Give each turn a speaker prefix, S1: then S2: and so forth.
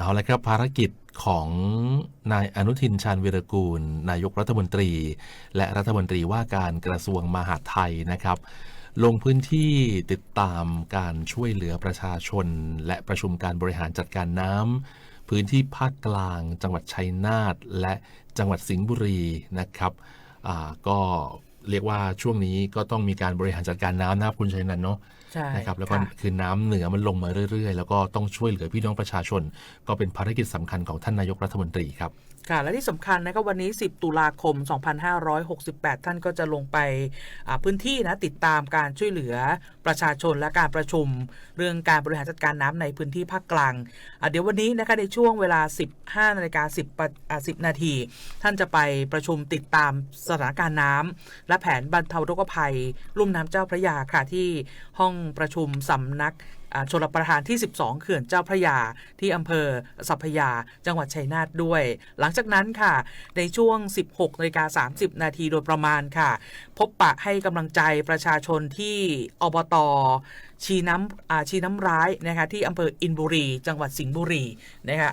S1: เอาละครับภารกิจของนายอนุทินชาญวีรกูล นายกรัฐมนตรี และรัฐมนตรีว่าการกระทรวงมหาดไทยนะครับ ลงพื้นที่ติดตามการช่วยเหลือประชาชน และประชุมการบริหารจัดการน้ำพื้นที่ภาคกลาง จังหวัดชัยนาทและจังหวัดสิงห์บุรีนะครับก็ เรียกว่าช่วงนี้ก็ต้องมีการบริหารจัดการน้ำนะครับคุณชัยนันท์เนาะ
S2: ใช่
S1: นะครับแล้วก็
S2: ค่ะ
S1: คือน้ำเหนือมันลงมาเรื่อย ๆ แล้วก็ต้องช่วยเหลือพี่น้องประชาชน ก็เป็นภารกิจสำคัญของท่านนายกรัฐมนตรีครับ
S2: ค่ะและที่สำคัญนะครับวันนี้ 10 ตุลาคม 2568 ท่านก็จะลงไปอ่าพื้นที่นะติดตามการช่วยเหลือประชาชนและการประชุม เรื่องการบริหารจัดการน้ำในพื้นที่ภาคกลางอะเดี๋ยววันนี้นะคะในช่วงเวลา 15นาฬิกา10ปะอ่า10 นาที ท่านจะไปประชุมติดตามสถานการณ์น้ำและแผนบรรเทาทุกภัย ลุ่มน้ำเจ้าพระยาค่ะที่ห้องประชุมสำนักชลประทานที่ 12 เขื่อนเจ้าพระยา ที่อำเภอสัพยา จังหวัดชัยนาทด้วย หลังจากนั้นค่ะ ในช่วง 16นาฬิกา30 นาทีโดยประมาณค่ะ พบปะให้กำลังใจประชาชนที่อบตชีน้ำชีน้ำร้ายนะคะที่อำเภออินบุรี จังหวัดสิงห์บุรีนะคะ